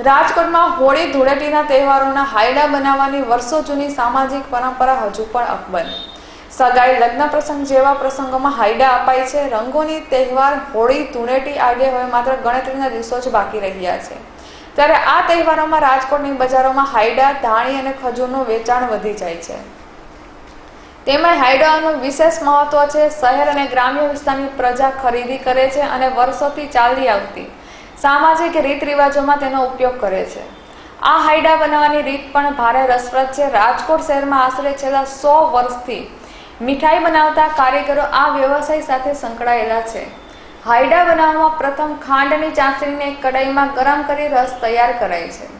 રાજકોટમાં હોળી ધૂળેટીના તહેવારોના હાયડા બનાવવાની વર્ષો જૂની સામાજિક પરંપરા હજુ પણ અકબંધ. સગાઈ લગ્ન પ્રસંગ જેવા પ્રસંગોમાં હાયડા અપાય છે. રંગોની તહેવાર હોળી ધૂળેટી આજે હવે માત્ર ગણતરીના દિવસો જ બાકી રહ્યા છે. ત્યારે આ તહેવારોમાં રાજકોટની બજારોમાં હાયડા, ધાણી અને ખજૂરનું વેચાણ વધી જાય છે. તેમાં હાયડાઓનું વિશેષ મહત્વ છે. શહેર અને ગ્રામ્ય વિસ્તારની પ્રજા ખરીદી કરે છે અને વર્ષોથી ચાલી આવતી સામાજિક રીત રિવાજોમાં તેનો ઉપયોગ કરે છે. આ હાયડા બનાવવાની રીત પણ ભારે રસપ્રદ છે. રાજકોટ શહેરમાં આશરે છેલ્લા સો વર્ષથી મીઠાઈ બનાવતા કારીગરો આ વ્યવસાય સાથે સંકળાયેલા છે. હાયડા બનાવવામાં પ્રથમ ખાંડની ચાસણીને કડાઈમાં ગરમ કરી રસ તૈયાર કરાય છે.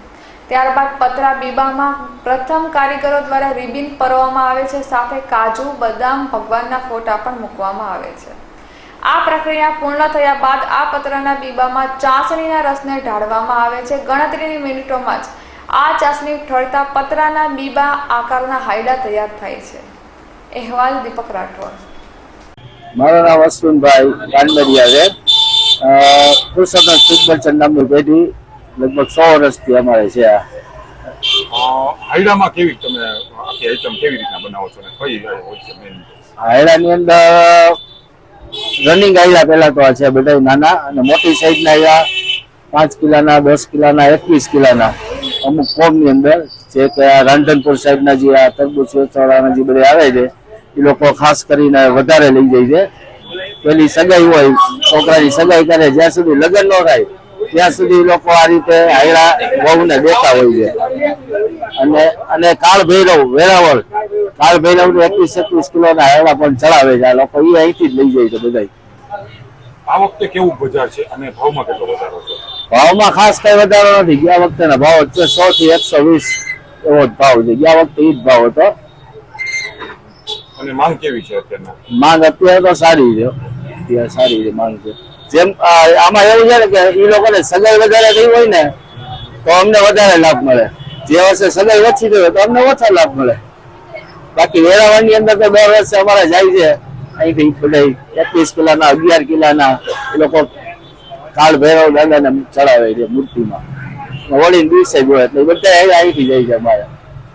ત્યારબાદ પતરા બીબામાં પ્રથમ કારીગરો દ્વારા રિબિન પરવામાં આવે છે. સાથે કાજુ, બદામ, ભગવાનના ફોટા પણ મૂકવામાં આવે છે. આ પ્રક્રિયા પૂર્ણ થયા બાદ આ પતરાના બીબામાં ચાસણીના રસને ઢાળવામાં આવે છે. ગણતરીની મિનિટોમાં જ આ ચાસણી ઠળતા પતરાના બીબા આકારના હાયડા તૈયાર થાય છે. અહેવાલ દીપક રાઠોડ. મારું નામ અશ્વિનભાઈ કાનબરિયા છે. અ, પુરુષોત્તમ સુખબચન નામની પેઢી લગભગ સો વર્ષથી અમારે છે આ. હાયડામાં કેવી તમે આખી આઈટમ કેવી રીતના બનાવો છો ને કઈ હોય છે મેન હાયડાની અંદર રનિંગ આવ્યા પેલા તો આ છે બધા નાના અને મોટી સાઈઝના આવ્યા પાંચ કિલાના, દસ કિલાના, એકવીસ કિલાના. અમુક ફોર્મની અંદર જે કે આ રાંધનપુર સાઈડના જે આ તરબૂચ વેચવાળાના જે બધા આવે છે એ લોકો ખાસ કરીને વધારે લઈ જાય છે. પેલી સગાઈ હોય, છોકરાની સગાઈ કરે, જ્યાં સુધી લગ્ન ન થાય, ત્યાં સુધી લોકો આ રીતે હાયડા વહુને દેતા હોય છે. અને અને કાળ ભૈરવ વેરાવળ કાળ ભૈરવ એકવીસ એકવીસ કિલો ના હાયડા પણ ચડાવે છે. આ લોકો એ અહીંથી જ લઈ જાય છે બધા આ વખતે કેવું બજાર છે અને ભાવમાં કેટલો વધારો છે? ભાવમાં ખાસ કઈ વધારો નથી. ગયા વખતેના ભાવ છે. સો થી એકસો વીસ એવો જ ભાવ છે. ગયા વખતે એ જ ભાવ હતો. અને માંગ કેવી છે અત્યારના? માંગ અત્યારે તો સારી છે. અત્યારે સારી છે માંગ છે. જેમ આમાં એવું છે ને કે એ લોકોને સગાઈ વધારે થઈ હોય ને તો અમને વધારે લાભ મળે. જે વર્ષે સગાઈ ઓછી થઈ હોય તો અમને ઓછા લાભ મળે. બાકી વેરાવળની અંદર તો દર વર્ષે અમારે જાય છે. અહીંથી બધા એકવીસ કિલાના, અગિયાર કિલાના એ લોકો કાળ ભૈરવ દાદાને ચડાવે છે મૂર્તિમાં. વળી દિવસે ગયો એટલે બધા અહીંથી જાય છે અમારે.